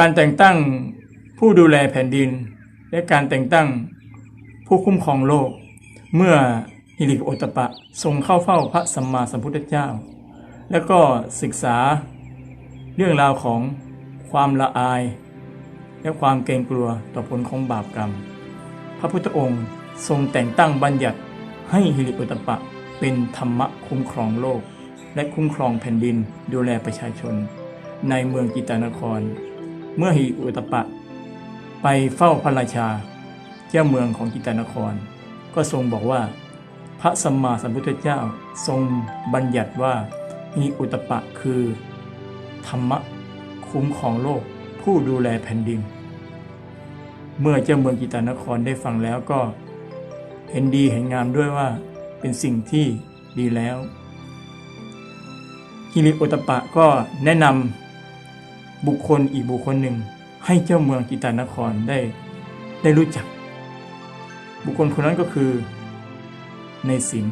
การแต่งตั้งผู้ดูแลแผ่นดิน และการแต่งตั้งผู้คุ้มครองโลก เมื่อฮิริโอตปะทรงเข้าเฝ้าพระสัมมาสัมพุทธเจ้า แล้วก็ศึกษาเรื่องราวของความละอาย และความเกรงกลัวต่อผลของบาปกรรม พระพุทธองค์ทรงแต่งตั้งบัญญัติให้ฮิริโอตปะเป็นธรรมะคุ้มครองโลก และคุ้มครองแผ่นดินดูแลประชาชน ในเมืองกิตานคร เมื่อฮิริโอตปะ ไปเฝ้าพระราชา เจ้าเมืองของกิตานคร ก็ทรงบอกว่า พระสัมมาสัมพุทธเจ้าทรงบัญญัติว่าฮิริโอตปะคือ ธรรมะคุ้มของโลกผู้ดูแลแผ่นดิน เมื่อเจ้าเมืองกิตานครได้ฟังแล้วก็ เห็นดีเห็นงามด้วยว่าเป็นสิ่งที่ดีแล้วฮิริโอตปะก็แนะนำ บุคคลอีกบุคคลหนึ่ง ให้เจ้าเมืองกิตานครได้ได้รู้จัก บุคคลคนนั้นก็คือในสิน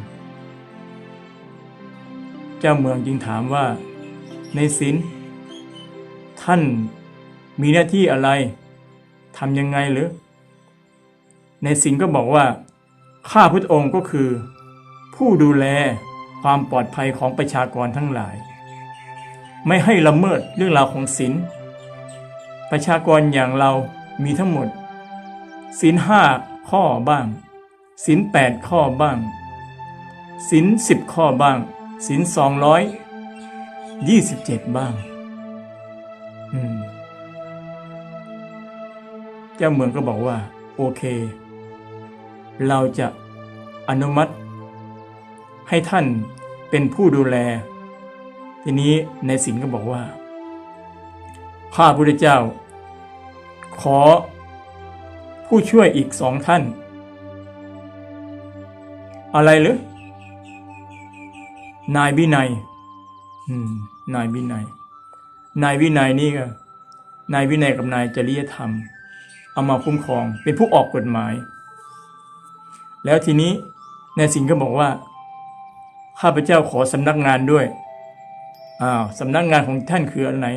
เจ้าเมืองจึงถามว่าในสินท่านมีหน้าที่อะไรทำยังไงหรือในสินก็บอกว่าข้าพุทธองค์ก็คือ ผู้ดูแลความปลอดภัยของประชากรทั้งหลาย ไม่ให้ละเมิดเรื่องราวของศีลประชากรอย่างเรามีทั้งหมดศีลห้าข้อบ้างศีลแปดข้อบ้างศีลสิบข้อบ้างศีลสองร้อยยี่สิบเจ็ดบ้างอืมเจ้าเมืองก็บอกว่า โอเค เราจะอนุมัติ ให้ท่านเป็นผู้ดูแล ทีนี้ในสินก็บอกว่าข้าพุทธเจ้า ขอผู้ช่วยอีกสองท่าน อะไรหรือนายวินัยอืมนายวินัย นายวินัยนี่ก็นายวินัยกับนายจริยธรรม เอามาคุ้มครอง เป็นผู้ออกกฎหมาย แล้วทีนี้นายสิงห์ก็บอกว่า ข้าพเจ้าขอสำนักงานด้วย อ้าวสำนักงานของท่านคืออะไร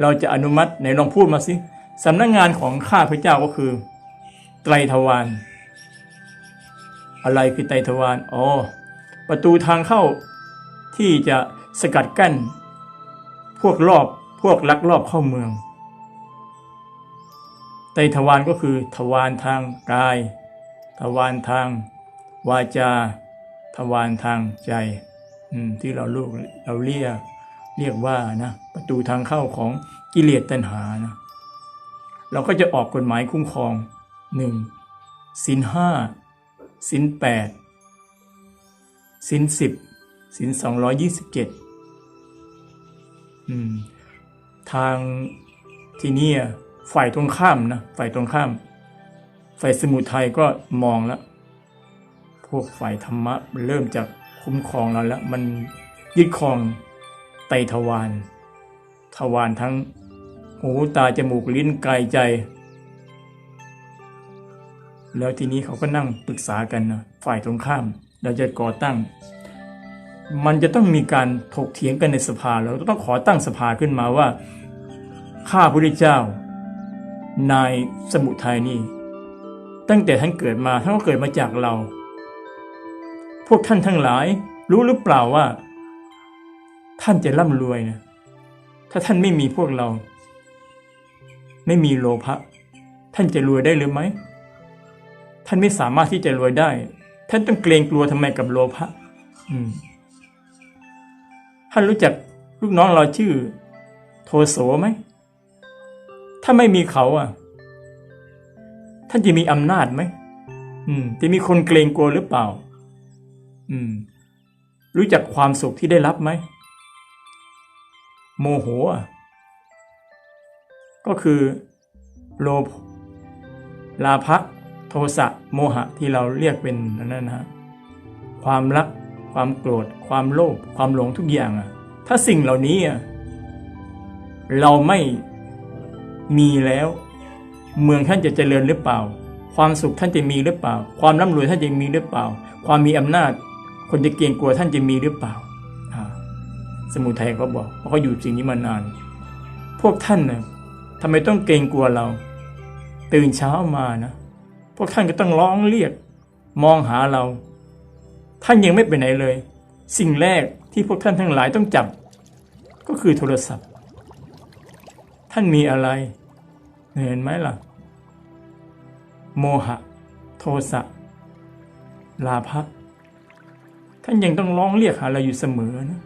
เราจะอนุมัติไหนลองพูดมาสิสำนักงานของข้าพเจ้าก็คือ ไตรทวารอะไรคือไตรทวารอ๋อประตูทางเข้าที่จะสกัดกั้น พวกรอบพวกลักลอบเข้าเมือง ไตรทวารก็คือทวารทางกาย ทวารทาง วาจา ทวารทางใจอืมที่เราลูกเราเรียก เรียกว่านะประตูทางเข้าของกิเลสตัณหานะเราก็จะออกกฎหมายคุ้มครองหนึ่งสินห้าสินแปดสินสิบสินสองร้อยยี่สิบเจ็ดทางที่นี่ฝ่ายตรงข้ามนะฝ่ายตรงข้าม ฝ่ายสมุทัยก็มองแล้ว พวกฝ่ายธรรมะเริ่มจากคุ้มครองเราแล้ว มันยึดครอง ไตทวารทวารทั้งหูตาจมูกลิ้นกายใจ แล้วทีนี้เขาก็นั่งปรึกษากันนะฝ่ายตรงข้าม เราจะก่อตั้ง มันจะต้องมีการถกเถียงกันในสภาเราต้องขอตั้งสภาขึ้นมาว่าข้าพระเจ้า นายสมุทัยนี่ ตั้งแต่ท่านเกิดมาท่านก็เกิดมาจากเรา พวกท่านทั้งหลายรู้หรือเปล่าว่า ท่านจะร่ำรวยนะ ถ้าท่านไม่มีพวกเรา ไม่มีโลภะท่านจะรวยได้หรือไหม ท่านไม่สามารถที่จะรวยได้ ท่านต้องเกรงกลัวทำไมกับโลภะอืมท่านรู้จักลูกน้องเราชื่อ โทโสไหม ถ้าไม่มีเขาอะ ท่านจะมีอำนาจไหมอืม จะมีคนเกรงกลัวหรือเปล่า อืม รู้จักความสุขที่ได้รับไหม โมโหก็คือโลภลาภะโทสะโมหะที่เราเรียกเป็นนั่นนะฮะความรัก ความโกรธ ความโลภความหลงทุกอย่างอะถ้าสิ่งเหล่านี้อะเราไม่มีแล้ว เมืองท่านจะเจริญหรือเปล่า ความสุขท่านจะมีหรือเปล่า ความร่ำรวยท่านจะมีหรือเปล่า ความมีอำนาจ คนจะเกรงกลัวท่านจะมีหรือเปล่า สมุทัยเขาบอกเพราะเขาอยู่สิ่งนี้มานาน พวกท่านนะทำไมต้องเกรงกลัวเรา ตื่นเช้ามานะพวกท่านก็ต้องร้องเรียก มองหาเรา ท่านยังไม่ไปไหนเลย สิ่งแรกที่พวกท่านทั้งหลายต้องจับ ก็คือโทรศัพท์ ท่านมีอะไร เห็นไหมล่ะ โมหะ โทสะลาภะท่านยังต้องร้องเรียกหาเราอยู่เสมอนะ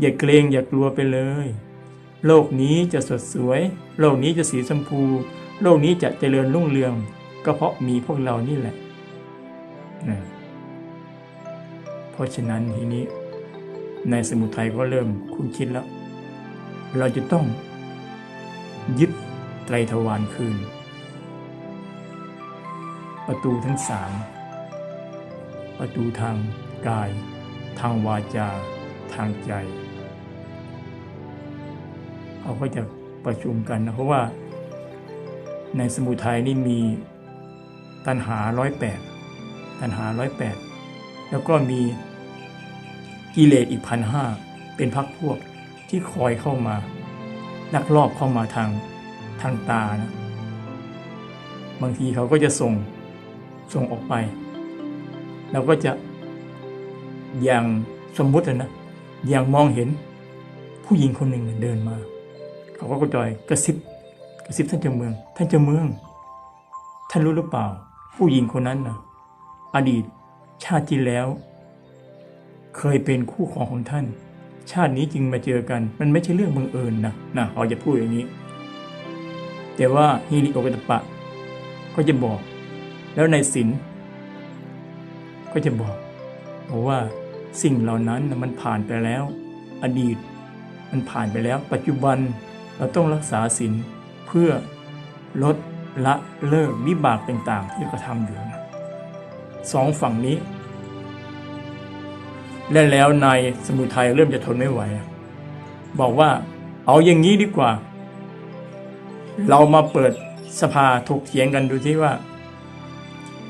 อย่าเกรงอย่ากลัวไปเลย โลกนี้จะสดสวย โลกนี้จะสีชมพู โลกนี้จะเจริญรุ่งเรือง ก็เพราะมีพวกเรานี่แหละนะเพราะฉะนั้นทีนี้ ในสมุทัยก็เริ่มคุ้นคิดแล้ว เราจะต้องยึดไตรทวารคืน ประตูทั้งสามประตูทางกาย ทางวาจา ทางใจ เขาก็จะประชุมกันนะเพราะว่า ในสมุทัยนี่มีตัณหาร้อยแปดตัณหาร้อยแปดแล้วก็มีกิเลสอีกพันห้าเป็นพักพวกที่คอยเข้ามาลักลอบเข้ามาทางทางตานะบางทีเขาก็จะส่งส่งออกไปเราก็จะอย่างสมมุตินะอย่างมองเห็นผู้หญิงคนหนึ่งเดินมา เขาก็กระจอยกระซิบกระซิบท่านเจ้าเมือง ท่านเจ้าเมือง ท่านรู้หรือเปล่า ผู้หญิงคนนั้นนะอดีตชาติที่แล้ว เคยเป็นคู่ครองของท่าน ชาตินี้จึงมาเจอกัน มันไม่ใช่เรื่องบังเอิญนะนะเขาจะพูดอย่างนี้ แต่ว่าฮิริโอกตปะ ก็จะบอก แล้วในศีลก็จะบอกบอกว่าสิ่งเหล่านั้นมันผ่านไปแล้ว อดีตมันผ่านไปแล้ว ปัจจุบัน เราต้องรักษาศีลเพื่อลดละเลิกวิบากต่างๆ ที่กระทำอยู่นะสองฝั่งนี้ และแล้วนายสมุทัยเริ่มจะทนไม่ไหว บอกว่าเอาอย่างนี้ดีกว่า เรามาเปิดสภาถกเถียงกันดูที่ว่า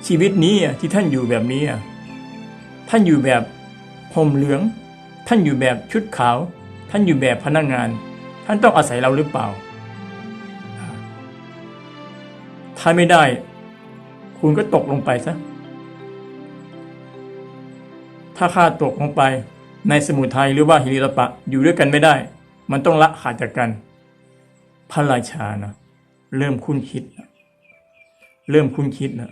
ชีวิตนี้ที่ท่านอยู่แบบนี้ท่านอยู่แบบห่มเหลือง ท่านอยู่แบบชุดขาว ท่านอยู่แบบพนักงาน ท่านต้องอาศัยเราหรือเปล่า ถ้าไม่ได้ คุณก็ตกลงไปซะ ถ้าข้าตกลงไป ในสมุทัยหรือว่าหิริรปะอยู่ด้วยกันไม่ได้ มันต้องละขาดจากกัน พระราชานะเริ่มคุ้นคิดนะเริ่มคุ้นคิดนะ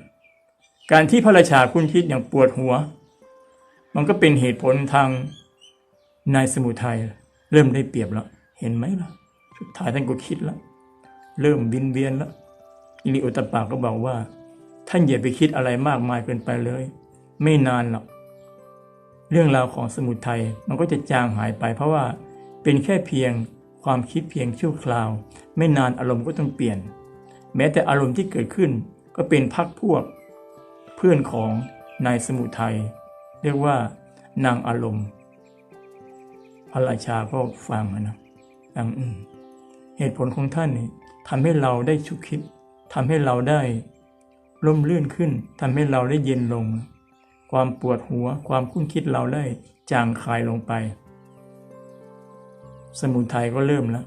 การที่พระราชาคุ้นคิดอย่างปวดหัว มันก็เป็นเหตุผลทางนายสมุทัยเริ่มได้เปรียบแล้ว เห็นไหมล่ะ สุดท้ายท่านก็คิดแล้ว เริ่มบินเวียนแล้ว อิริโอตตปาก็บอกว่า ท่านอย่าไปคิดอะไรมากมายเกินไปเลย ไม่นานหรอก เรื่องราวของสมุทัยมันก็จะจางหายไป เพราะว่าเป็นแค่เพียงความคิดเพียงชั่วคราว ไม่นานอารมณ์ก็ต้องเปลี่ยน แม้แต่อารมณ์ที่เกิดขึ้นก็เป็นพักพวก เพื่อนของนายสมุทัยเรียกว่านางอารมณ์ พระราชาก็ฟังนะ ฟังอืมเหตุผลของท่านนี่ทำให้เราได้ชุกคิดทำให้เราได้ร่มรื่นขึ้นทำให้เราได้เย็นลง ความปวดหัวความคุ้นคิดเราได้จางคลายลงไป สมุทัยก็เริ่มแล้ว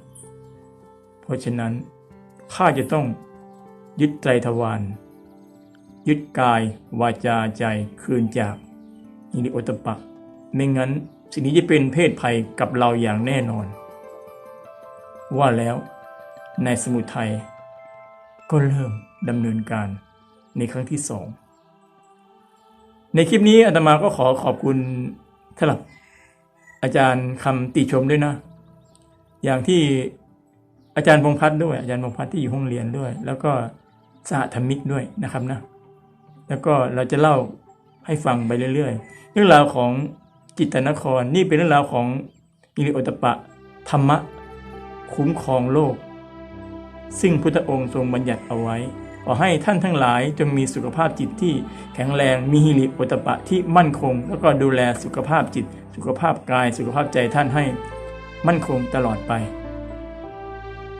เพราะฉะนั้นข้าจะต้องยึดใจทวารยึดกาย วาจาใจคืนจากอิริโอตตปะ ไม่งั้นสิ่งนี้จะเป็นเพศภัยกับเราอย่างแน่นอน ว่าแล้วในสมุทัยก็เริ่มดำเนินการในครั้งที่สอง ในคลิปนี้อาตมาก็ขอขอบคุณท่านหลักอาจารย์คำติชมด้วยนะ อย่างที่อาจารย์พงพัฒน์ด้วย อาจารย์พงพัฒน์ที่อยู่ห้องเรียนด้วย แล้วก็สหธรรมิกด้วยนะครับนะ แล้วก็เราจะเล่าให้ฟังไปเรื่อยๆ เรื่องราวของจิตตนครนี่เป็นเรื่องราวของอิริโอตตปะธรรมะ คุ้มครองโลก ซึ่งพุทธองค์ทรงบัญญัติเอาไว้ ขอให้ท่านทั้งหลายจงมีสุขภาพจิตที่แข็งแรงมีฮิริโอตตปะที่มั่นคง แล้วก็ดูแลสุขภาพจิต สุขภาพกาย สุขภาพใจท่านให้ มั่นคงตลอดไป